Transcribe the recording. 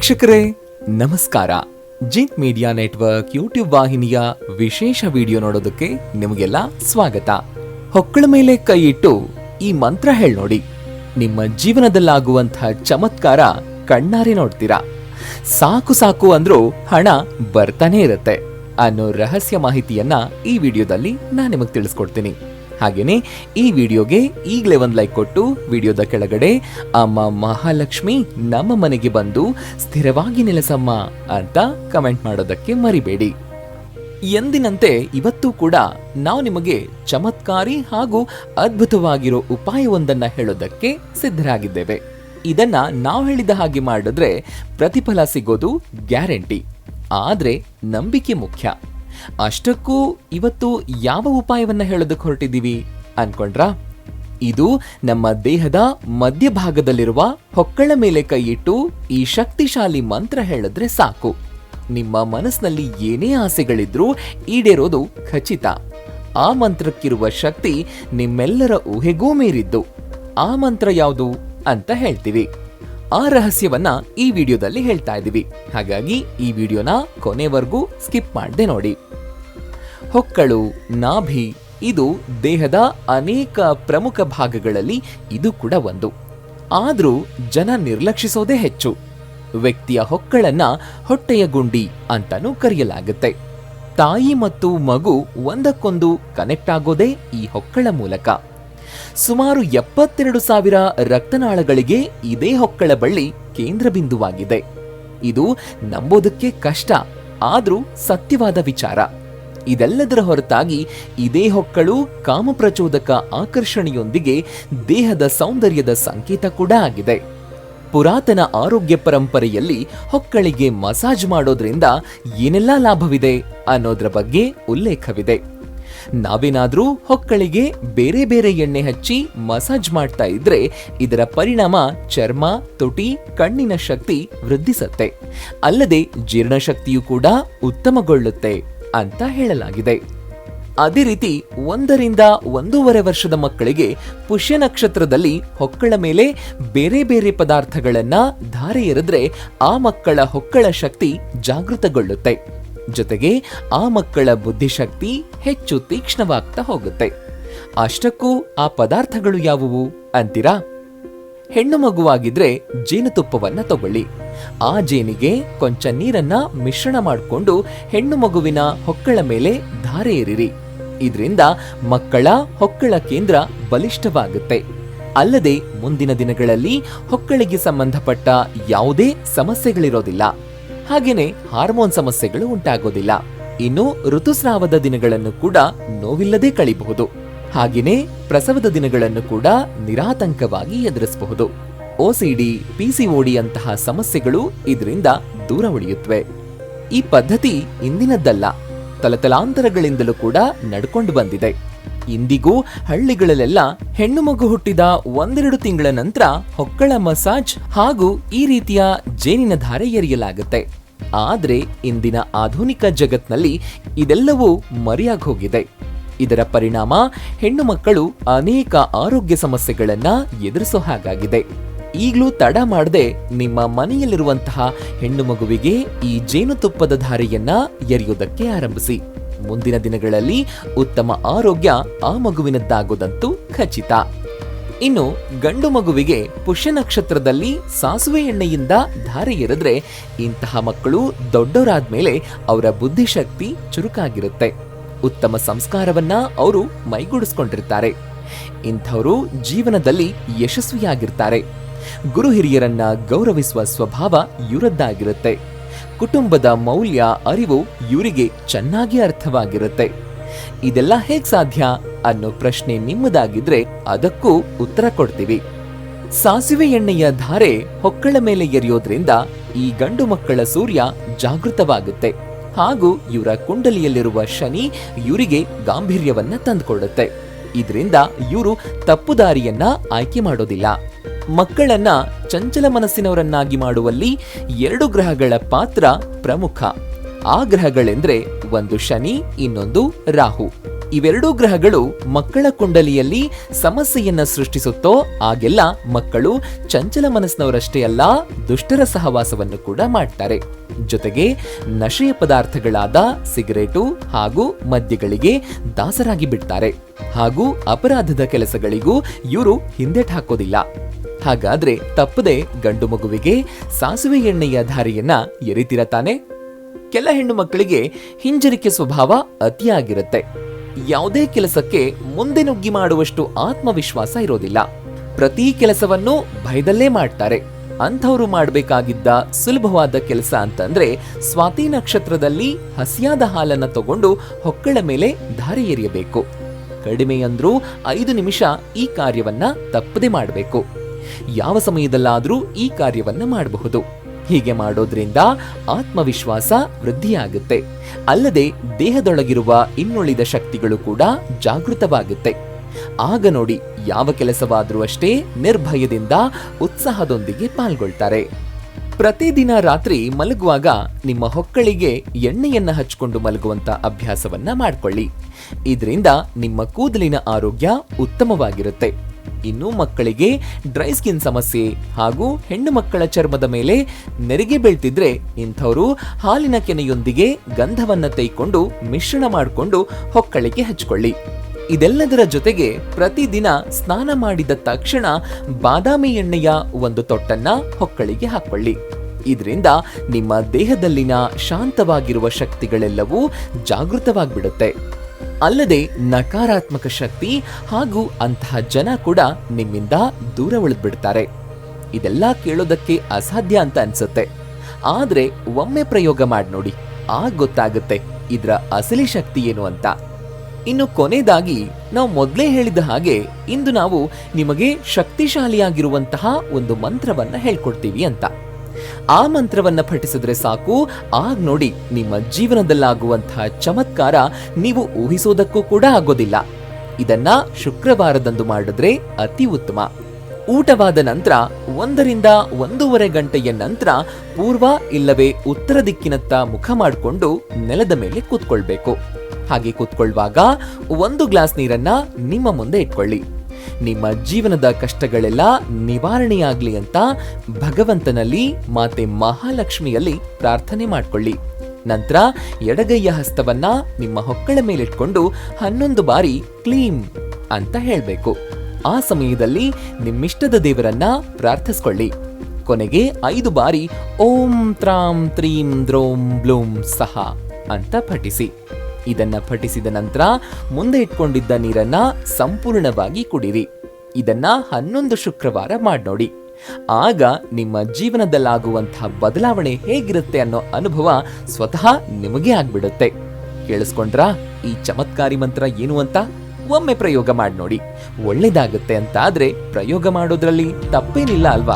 ವೀಕ್ಷಕರೇ, ನಮಸ್ಕಾರ. Zinc media network YouTube ವಾಹಿನಿಯ ವಿಶೇಷ ವಿಡಿಯೋ ನೋಡೋದಕ್ಕೆ ನಿಮಗೆಲ್ಲ ಸ್ವಾಗತ. ಹೊಕ್ಕಳ ಮೇಲೆ ಕೈ ಇಟ್ಟು ಈ ಮಂತ್ರ ಹೇಳಿ ನೋಡಿ. ನಿಮ್ಮ ಜೀವನದಲ್ಲಾಗುವಂತಹ ಚಮತ್ಕಾರ ಕಣ್ಣಾರೆ ನೋಡ್ತೀರಾ. ಸಾಕು ಸಾಕು ಅಂದ್ರೂ ಹಣ ಬರ್ತಾನೆ ಇರುತ್ತೆ ಅನ್ನೋ ರಹಸ್ಯ ಮಾಹಿತಿಯನ್ನ ಈ ವಿಡಿಯೋದಲ್ಲಿ ನಾನು ನಿಮಗೆ ತಿಳಿಸ್ಕೊಡ್ತೀನಿ. ಹಾಗೇನೆ ಈ ವಿಡಿಯೋಗೆ ಈಗಲೇ ಒಂದು ಲೈಕ್ ಕೊಟ್ಟು ವಿಡಿಯೋದ ಕೆಳಗಡೆ ಅಮ್ಮ ಮಹಾಲಕ್ಷ್ಮಿ ನಮ್ಮ ಮನೆಗೆ ಬಂದು ಸ್ಥಿರವಾಗಿ ನೆಲೆಸಮ್ಮ ಅಂತ ಕಮೆಂಟ್ ಮಾಡೋದಕ್ಕೆ ಮರಿಬೇಡಿ. ಎಂದಿನಂತೆ ಇವತ್ತು ಕೂಡ ನಾವು ನಿಮಗೆ ಚಮತ್ಕಾರಿ ಹಾಗೂ ಅದ್ಭುತವಾಗಿರೋ ಉಪಾಯವೊಂದನ್ನು ಹೇಳೋದಕ್ಕೆ ಸಿದ್ಧರಾಗಿದ್ದೇವೆ. ಇದನ್ನ ನಾವು ಹೇಳಿದ ಹಾಗೆ ಮಾಡಿದ್ರೆ ಪ್ರತಿಫಲ ಸಿಗೋದು ಗ್ಯಾರಂಟಿ. ಆದರೆ ನಂಬಿಕೆ ಮುಖ್ಯ. ಅಷ್ಟಕ್ಕೂ ಇವತ್ತು ಯಾವ ಉಪಾಯವನ್ನ ಹೇಳೋದಕ್ಕೆ ಹೊರಟಿದ್ದೀವಿ ಅನ್ಕೊಂಡ್ರಾ? ಇದು ನಮ್ಮ ದೇಹದ ಮಧ್ಯಭಾಗದಲ್ಲಿರುವ ಹೊಕ್ಕಳ ಮೇಲೆ ಕೈಯಿಟ್ಟು ಈ ಶಕ್ತಿಶಾಲಿ ಮಂತ್ರ ಹೇಳಿದ್ರೆ ಸಾಕು. ನಿಮ್ಮ ಮನಸ್ಸಿನಲ್ಲಿ ಏನೇ ಆಸೆಗಳಿದ್ರೂ ಈಡೇರೋದು ಖಚಿತ. ಆ ಮಂತ್ರಕ್ಕಿರುವ ಶಕ್ತಿ ನಿಮ್ಮೆಲ್ಲರ ಊಹೆಗೂ ಮೀರಿದ್ದು. ಆ ಮಂತ್ರ ಯಾವುದು ಅಂತ ಹೇಳ್ತೀವಿ. ಆ ರಹಸ್ಯವನ್ನ ಈ ವಿಡಿಯೋದಲ್ಲಿ ಹೇಳ್ತಾ ಇದ್ದೀವಿ ಹಾಗಾಗಿ ಈ ವಿಡಿಯೋನ ಕೊನೆವರೆಗೂ ಸ್ಕಿಪ್ ಮಾಡದೆ ನೋಡಿ. ಹೊಕ್ಕಳು, ನಾಭಿ, ಇದು ದೇಹದ ಅನೇಕ ಪ್ರಮುಖ ಭಾಗಗಳಲ್ಲಿ ಇದು ಕೂಡ ಒಂದು. ಆದರೂ ಜನ ನಿರ್ಲಕ್ಷಿಸೋದೇ ಹೆಚ್ಚು. ವ್ಯಕ್ತಿಯ ಹೊಕ್ಕಳನ್ನ ಹೊಟ್ಟೆಯ ಗುಂಡಿ ಅಂತಾನೂ ಕರೆಯಲಾಗುತ್ತೆ. ತಾಯಿ ಮತ್ತು ಮಗು ಒಂದಕ್ಕೊಂದು ಕನೆಕ್ಟ್ ಆಗೋದೇ ಈ ಹೊಕ್ಕಳ ಮೂಲಕ. ಸುಮಾರು ಎಪ್ಪತ್ತೆರಡು ಸಾವಿರ ರಕ್ತನಾಳಗಳಿಗೆ ಇದೇ ಹೊಕ್ಕಳ ಬಳ್ಳಿ ಕೇಂದ್ರ ಬಿಂದುವಾಗಿದೆ. ಇದು ನಂಬೋದಕ್ಕೆ ಕಷ್ಟ, ಆದರೂ ಸತ್ಯವಾದ ವಿಚಾರ. ಇದೆಲ್ಲದರ ಹೊರತಾಗಿ ಇದೇ ಹೊಕ್ಕಳು ಕಾಮಪ್ರಚೋದಕ ಆಕರ್ಷಣೆಯೊಂದಿಗೆ ದೇಹದ ಸೌಂದರ್ಯದ ಸಂಕೇತ ಕೂಡ ಆಗಿದೆ. ಪುರಾತನ ಆರೋಗ್ಯ ಪರಂಪರೆಯಲ್ಲಿ ಹೊಕ್ಕಳಿಗೆ ಮಸಾಜ್ ಮಾಡೋದ್ರಿಂದ ಏನೆಲ್ಲ ಲಾಭವಿದೆ ಅನ್ನೋದ್ರ ಬಗ್ಗೆ ಉಲ್ಲೇಖವಿದೆ. ನಾವೇನಾದರೂ ಹೊಕ್ಕಳಿಗೆ ಬೇರೆ ಬೇರೆ ಎಣ್ಣೆ ಹಚ್ಚಿ ಮಸಾಜ್ ಮಾಡ್ತಾ ಇದ್ರೆ ಇದರ ಪರಿಣಾಮ ಚರ್ಮ, ತುಟಿ, ಕಣ್ಣಿನ ಶಕ್ತಿ ವೃದ್ಧಿಸತ್ತೆ. ಅಲ್ಲದೆ ಜೀರ್ಣಶಕ್ತಿಯು ಕೂಡ ಉತ್ತಮಗೊಳ್ಳುತ್ತೆ. ಅಂತ ಹೇಳಲಾಗಿದೆ. ಅದೇ ರೀತಿ ಒಂದರಿಂದ ಒಂದೂವರೆ ವರ್ಷದ ಮಕ್ಕಳಿಗೆ ಪುಷ್ಯ ನಕ್ಷತ್ರದಲ್ಲಿ ಹೊಕ್ಕಳ ಮೇಲೆ ಬೇರೆ ಬೇರೆ ಪದಾರ್ಥಗಳನ್ನ ಧಾರೆ ಎರೆದ್ರೆ ಆ ಮಕ್ಕಳ ಹೊಕ್ಕಳ ಶಕ್ತಿ ಜಾಗೃತಗೊಳ್ಳುತ್ತೆ. ಜೊತೆಗೆ ಆ ಮಕ್ಕಳ ಬುದ್ಧಿಶಕ್ತಿ ಹೆಚ್ಚು ತೀಕ್ಷ್ಣವಾಗ್ತಾ ಹೋಗುತ್ತೆ. ಅಷ್ಟಕ್ಕೂ ಆ ಪದಾರ್ಥಗಳು ಯಾವುವು ಅಂತೀರಾ? ಹೆಣ್ಣು ಮಗುವಾಗಿದ್ರೆ ಜೇನುತುಪ್ಪವನ್ನ ತಗೊಳ್ಳಿ. ಆ ಜೇನಿಗೆ ಕೊಂಚ ನೀರನ್ನ ಮಿಶ್ರಣ ಮಾಡಿಕೊಂಡು ಹೆಣ್ಣು ಮಗುವಿನ ಹೊಕ್ಕಳ ಮೇಲೆ ಧಾರೆ ಏರಿರಿ. ಇದರಿಂದ ಮಕ್ಕಳ ಹೊಕ್ಕಳ ಕೇಂದ್ರ ಬಲಿಷ್ಠವಾಗುತ್ತೆ. ಅಲ್ಲದೆ ಮುಂದಿನ ದಿನಗಳಲ್ಲಿ ಹೊಕ್ಕಳಿಗೆ ಸಂಬಂಧಪಟ್ಟ ಯಾವುದೇ ಸಮಸ್ಯೆಗಳಿರೋದಿಲ್ಲ. ಹಾಗೇನೆ ಹಾರ್ಮೋನ್ ಸಮಸ್ಯೆಗಳು ಉಂಟಾಗೋದಿಲ್ಲ. ಇನ್ನು ಋತುಸ್ರಾವದ ದಿನಗಳನ್ನು ಕೂಡ ನೋವಿಲ್ಲದೆ ಕಳಿಬಹುದು. ಹಾಗೇನೆ ಪ್ರಸವದ ದಿನಗಳನ್ನು ಕೂಡ ನಿರಾತಂಕವಾಗಿ ಎದುರಿಸಬಹುದು. ಓಸಿಡಿ ಪಿಸಿಒಡಿ ಅಂತಹ ಸಮಸ್ಯೆಗಳು ಇದರಿಂದ ದೂರ ಉಳಿಯುತ್ತವೆ. ಈ ಪದ್ಧತಿ ಇಂದಿನದ್ದಲ್ಲ, ತಲತಲಾಂತರಗಳಿಂದಲೂ ಕೂಡ ನಡ್ಕೊಂಡು ಬಂದಿದೆ. ಇಂದಿಗೂ ಹಳ್ಳಿಗಳಲ್ಲೆಲ್ಲ ಹೆಣ್ಣು ಮಗು ಹುಟ್ಟಿದ ಒಂದೆರಡು ತಿಂಗಳ ನಂತರ ಹೊಕ್ಕಳ ಮಸಾಜ್ ಹಾಗೂ ಈ ರೀತಿಯ ಜೇನಿನ ಧಾರೆ ಎರೆಯಲಾಗುತ್ತೆ. ಆದರೆ ಇಂದಿನ ಆಧುನಿಕ ಜಗತ್ನಲ್ಲಿ ಇದೆಲ್ಲವೂ ಮರೆಯಾಗಿ ಹೋಗಿದೆ ಇದರ ಪರಿಣಾಮ ಹೆಣ್ಣು ಮಕ್ಕಳು ಅನೇಕ ಆರೋಗ್ಯ ಸಮಸ್ಯೆಗಳನ್ನ ಎದುರಿಸೋ ಹಾಗಾಗಿದೆ. ಈಗಲೂ ತಡ ಮಾಡದೆ ನಿಮ್ಮ ಮನೆಯಲ್ಲಿರುವಂತಹ ಹೆಣ್ಣು ಮಗುವಿಗೆ ಈ ಜೇನುತುಪ್ಪದ ಧಾರೆಯನ್ನ ಎರೆಯೋದಕ್ಕೆ ಆರಂಭಿಸಿ. ಮುಂದಿನ ದಿನಗಳಲ್ಲಿ ಉತ್ತಮ ಆರೋಗ್ಯ ಆ ಮಗುವಿನದ್ದಾಗೋದಂತೂ ಖಚಿತ. ಇನ್ನು ಗಂಡು ಮಗುವಿಗೆ ಪುಷ್ಯ ನಕ್ಷತ್ರದಲ್ಲಿ ಸಾಸುವೆ ಎಣ್ಣೆಯಿಂದ ಧಾರೆ ಎರೆದ್ರೆ ಇಂತಹ ಮಕ್ಕಳು ದೊಡ್ಡವರಾದ ಮೇಲೆ ಅವರ ಬುದ್ಧಿಶಕ್ತಿ ಚುರುಕಾಗಿರುತ್ತೆ. ಉತ್ತಮ ಸಂಸ್ಕಾರವನ್ನ ಅವರು ಮೈಗೂಡಿಸ್ಕೊಂಡಿರ್ತಾರೆ. ಇಂಥವರು ಜೀವನದಲ್ಲಿ ಯಶಸ್ವಿಯಾಗಿರ್ತಾರೆ. ಗುರು ಹಿರಿಯರನ್ನ ಗೌರವಿಸುವ ಸ್ವಭಾವ ಇವರದ್ದಾಗಿರುತ್ತೆ. ಕುಟುಂಬದ ಮೌಲ್ಯ, ಅರಿವು ಇವರಿಗೆ ಚೆನ್ನಾಗಿ ಅರ್ಥವಾಗಿರುತ್ತೆ. ಇದೆಲ್ಲ ಹೇಗ್ ಸಾಧ್ಯ ಅನ್ನೋ ಪ್ರಶ್ನೆ ನಿಮ್ಮದಾಗಿದ್ರೆ ಅದಕ್ಕೂ ಉತ್ತರ ಕೊಡ್ತೀವಿ. ಸಾಸಿವೆ ಎಣ್ಣೆಯ ಧಾರೆ ಹೊಕ್ಕಳ ಮೇಲೆ ಎರೆಯೋದ್ರಿಂದ ಈ ಗಂಡು ಮಕ್ಕಳ ಸೂರ್ಯ ಜಾಗೃತವಾಗುತ್ತೆ. ಹಾಗೂ ಇವರ ಕುಂಡಲಿಯಲ್ಲಿರುವ ಶನಿ ಇವರಿಗೆ ಗಾಂಭೀರ್ಯವನ್ನ ತಂದುಕೊಡುತ್ತೆ. ಇದರಿಂದ ಇವರು ತಪ್ಪು ದಾರಿಯನ್ನ ಆಯ್ಕೆ ಮಾಡೋದಿಲ್ಲ. ಮಕ್ಕಳನ್ನ ಚಂಚಲ ಮನಸ್ಸಿನವರನ್ನಾಗಿ ಮಾಡುವಲ್ಲಿ ಎರಡು ಗ್ರಹಗಳ ಪಾತ್ರ ಪ್ರಮುಖ. ಆ ಗ್ರಹಗಳೆಂದ್ರೆ ಒಂದು ಶನಿ, ಇನ್ನೊಂದು ರಾಹು. ಇವೆರಡೂ ಗ್ರಹಗಳು ಮಕ್ಕಳ ಕುಂಡಲಿಯಲ್ಲಿ ಸಮಸ್ಯೆಯನ್ನ ಸೃಷ್ಟಿಸುತ್ತೋ ಆಗೆಲ್ಲ ಮಕ್ಕಳು ಚಂಚಲ ಮನಸ್ಸಿನವರಷ್ಟೇ ಅಲ್ಲ, ದುಷ್ಟರ ಸಹವಾಸವನ್ನು ಕೂಡ ಮಾಡ್ತಾರೆ. ಜೊತೆಗೆ ನಶೆಯ ಪದಾರ್ಥಗಳಾದ ಸಿಗರೇಟು ಹಾಗೂ ಮದ್ಯಗಳಿಗೆ ದಾಸರಾಗಿ ಬಿಡ್ತಾರೆ. ಹಾಗೂ ಅಪರಾಧದ ಕೆಲಸಗಳಿಗೂ ಇವರು ಹಿಂದೆಟ್ ಹಾಕೋದಿಲ್ಲ. ಹಾಗಾದ್ರೆ ತಪ್ಪದೆ ಗಂಡು ಮಗುವಿಗೆ ಸಾಸುವೆ ಎಣ್ಣೆಯ ಧಾರೆಯನ್ನ ಎರಿತಿರತಾನೆ ಕೆಲ ಹೆಣ್ಣು ಮಕ್ಕಳಿಗೆ ಹಿಂಜರಿಕೆ ಸ್ವಭಾವ ಅತಿಯಾಗಿರುತ್ತೆ. ಯಾವುದೇ ಕೆಲಸಕ್ಕೆ ಮುಂದೆ ನುಗ್ಗಿ ಮಾಡುವಷ್ಟು ಆತ್ಮವಿಶ್ವಾಸ ಇರೋದಿಲ್ಲ. ಪ್ರತಿ ಕೆಲಸವನ್ನು ಭಯದಲ್ಲೇ ಮಾಡ್ತಾರೆ. ಅಂಥವ್ರು ಮಾಡಬೇಕಾಗಿದ್ದ ಸುಲಭವಾದ ಕೆಲಸ ಅಂತಂದ್ರೆ ಸ್ವಾತಿ ನಕ್ಷತ್ರದಲ್ಲಿ ಹಸಿಯಾದ ಹಾಲನ್ನು ತಗೊಂಡು ಹೊಕ್ಕಳ ಮೇಲೆ ಧಾರೆ ಎರೆಯಬೇಕು. ಕಡಿಮೆ ಅಂದ್ರೂ ಐದು ನಿಮಿಷ ಈ ಕಾರ್ಯವನ್ನ ತಪ್ಪದೆ ಮಾಡಬೇಕು. ಯಾವ ಸಮಯದಲ್ಲಾದರೂ ಈ ಕಾರ್ಯವನ್ನ ಮಾಡಬಹುದು. ಹೀಗೆ ಮಾಡೋದ್ರಿಂದ ಆತ್ಮವಿಶ್ವಾಸ ವೃದ್ಧಿಯಾಗುತ್ತೆ. ಅಲ್ಲದೆ ದೇಹದೊಳಗಿರುವ ಇನ್ನುಳಿದ ಶಕ್ತಿಗಳು ಕೂಡ ಜಾಗೃತವಾಗುತ್ತೆ. ಆಗ ನೋಡಿ ಯಾವ ಕೆಲಸವಾದರೂ ಅಷ್ಟೇ ನಿರ್ಭಯದಿಂದ ಉತ್ಸಾಹದೊಂದಿಗೆ ಪಾಲ್ಗೊಳ್ತಾರೆ. ಪ್ರತಿದಿನ ರಾತ್ರಿ ಮಲಗುವಾಗ ನಿಮ್ಮ ಹೊಕ್ಕಳಿಗೆ ಎಣ್ಣೆಯನ್ನ ಹಚ್ಕೊಂಡು ಮಲಗುವಂತ ಅಭ್ಯಾಸವನ್ನ ಮಾಡಿಕೊಳ್ಳಿ. ಇದರಿಂದ ನಿಮ್ಮ ಕೂದಲಿನ ಆರೋಗ್ಯ ಉತ್ತಮವಾಗಿರುತ್ತೆ. ಇನ್ನು ಮಕ್ಕಳಿಗೆ ಡ್ರೈ ಸ್ಕಿನ್ ಸಮಸ್ಯೆ ಹಾಗೂ ಹೆಣ್ಣು ಮಕ್ಕಳ ಚರ್ಮದ ಮೇಲೆ ನೆರಿಗೆ ಬೀಳ್ತಿದ್ರೆ ಇಂಥವರು ಹಾಲಿನ ಕೆನೆಯೊಂದಿಗೆ ಗಂಧವನ್ನ ತೈಕೊಂಡು ಮಿಶ್ರಣ ಮಾಡಿಕೊಂಡು ಹೊಕ್ಕಳಿಗೆ ಹಚ್ಕೊಳ್ಳಿ. ಇದೆಲ್ಲದರ ಜೊತೆಗೆ ಪ್ರತಿದಿನ ಸ್ನಾನ ಮಾಡಿದ ತಕ್ಷಣ ಬಾದಾಮಿ ಎಣ್ಣೆಯ ಒಂದು ತೊಟ್ಟನ್ನ ಹೊಕ್ಕಳಿಗೆ ಹಾಕೊಳ್ಳಿ. ಇದರಿಂದ ನಿಮ್ಮ ದೇಹದಲ್ಲಿನ ಶಾಂತವಾಗಿರುವ ಶಕ್ತಿಗಳೆಲ್ಲವೂ ಜಾಗೃತವಾಗಿಬಿಡುತ್ತೆ. ಅಲ್ಲದೆ ನಕಾರಾತ್ಮಕ ಶಕ್ತಿ ಹಾಗೂ ಅಂತಹ ಜನ ಕೂಡ ನಿಮ್ಮಿಂದ ದೂರ ಉಳಿದ್ಬಿಡ್ತಾರೆ. ಇದೆಲ್ಲ ಕೇಳೋದಕ್ಕೆ ಅಸಾಧ್ಯ ಅಂತ ಅನ್ಸುತ್ತೆ. ಆದ್ರೆ ಒಮ್ಮೆ ಪ್ರಯೋಗ ಮಾಡಿ ನೋಡಿ, ಆಗ ಗೊತ್ತಾಗುತ್ತೆ ಇದರ ಅಸಲಿ ಶಕ್ತಿ ಏನು ಅಂತ. ಇನ್ನು ಕೊನೆಯದಾಗಿ ನಾವು ಮೊದಲೇ ಹೇಳಿದ ಹಾಗೆ ಇಂದು ನಾವು ನಿಮಗೆ ಶಕ್ತಿಶಾಲಿಯಾಗಿರುವಂತಹ ಒಂದು ಮಂತ್ರವನ್ನ ಹೇಳ್ಕೊಡ್ತೀವಿ ಅಂತ. ಆ ಮಂತ್ರವನ್ನ ಪಠಿಸಿದ್ರೆ ಸಾಕು. ಆಗ ನೋಡಿ, ನಿಮ್ಮ ಜೀವನದಲ್ಲಾಗುವಂತಹ ಚಮತ್ಕಾರ ನೀವು ಊಹಿಸೋದಕ್ಕೂ ಕೂಡ ಆಗೋದಿಲ್ಲ. ಇದನ್ನ ಶುಕ್ರವಾರದಂದು ಮಾಡಿದ್ರೆ ಅತಿ ಉತ್ತಮ. ಊಟವಾದ ನಂತರ ಒಂದರಿಂದ ಒಂದೂವರೆ ಗಂಟೆಯ ನಂತರ ಪೂರ್ವ ಇಲ್ಲವೇ ಉತ್ತರ ದಿಕ್ಕಿನತ್ತ ಮುಖ ಮಾಡಿಕೊಂಡು ನೆಲದ ಮೇಲೆ ಕೂತ್ಕೊಳ್ಬೇಕು. ಹಾಗೆ ಕೂತ್ಕೊಳ್ಳುವಾಗ ಒಂದು ಗ್ಲಾಸ್ ನೀರನ್ನ ನಿಮ್ಮ ಮುಂದೆ ಇಟ್ಕೊಳ್ಳಿ. ನಿಮ್ಮ ಜೀವನದ ಕಷ್ಟಗಳೆಲ್ಲ ನಿವಾರಣೆಯಾಗ್ಲಿ ಅಂತ ಭಗವಂತನಲ್ಲಿ ಮಾತೆ ಮಹಾಲಕ್ಷ್ಮಿಯಲ್ಲಿ ಪ್ರಾರ್ಥನೆ ಮಾಡಿಕೊಳ್ಳಿ. ನಂತರ ಎಡಗೈಯ ಹಸ್ತವನ್ನ ನಿಮ್ಮ ಹೊಕ್ಕಳ ಮೇಲಿಟ್ಕೊಂಡು ಹನ್ನೊಂದು ಬಾರಿ ಕ್ಲೀಂ ಅಂತ ಹೇಳಬೇಕು. ಆ ಸಮಯದಲ್ಲಿ ನಿಮ್ಮಿಷ್ಟದ ದೇವರನ್ನ ಪ್ರಾರ್ಥಿಸ್ಕೊಳ್ಳಿ. ಕೊನೆಗೆ ಐದು ಬಾರಿ ಓಂ ತ್ರಾಂ ತ್ರೀಂ ದ್ರೋಂ ಬ್ಲೂಂ ಸಹ ಅಂತ ಪಠಿಸಿ. ಇದನ್ನ ಪಠಿಸಿದ ನಂತರ ಮುಂದೆ ಇಟ್ಕೊಂಡಿದ್ದ ನೀರನ್ನ ಸಂಪೂರ್ಣವಾಗಿ ಕುಡಿರಿ. ಇದನ್ನ ಹನ್ನೊಂದು ಶುಕ್ರವಾರ ಮಾಡಿ ನೋಡಿ. ಆಗ ನಿಮ್ಮ ಜೀವನದಲ್ಲಾಗುವಂತಹ ಬದಲಾವಣೆ ಹೇಗಿರುತ್ತೆ ಅನ್ನೋ ಅನುಭವ ಸ್ವತಃ ನಿಮಗೆ ಆಗ್ಬಿಡುತ್ತೆ. ಕೇಳಿಸ್ಕೊಂಡ್ರಾ? ಈ ಚಮತ್ಕಾರಿ ಮಂತ್ರ ಏನು ಅಂತ? ಒಮ್ಮೆ ಪ್ರಯೋಗ ಮಾಡಿ ನೋಡಿ. ಒಳ್ಳೇದಾಗುತ್ತೆ ಅಂತ ಆದ್ರೆ ಪ್ರಯೋಗ ಮಾಡೋದ್ರಲ್ಲಿ ತಪ್ಪೇನಿಲ್ಲ ಅಲ್ವಾ?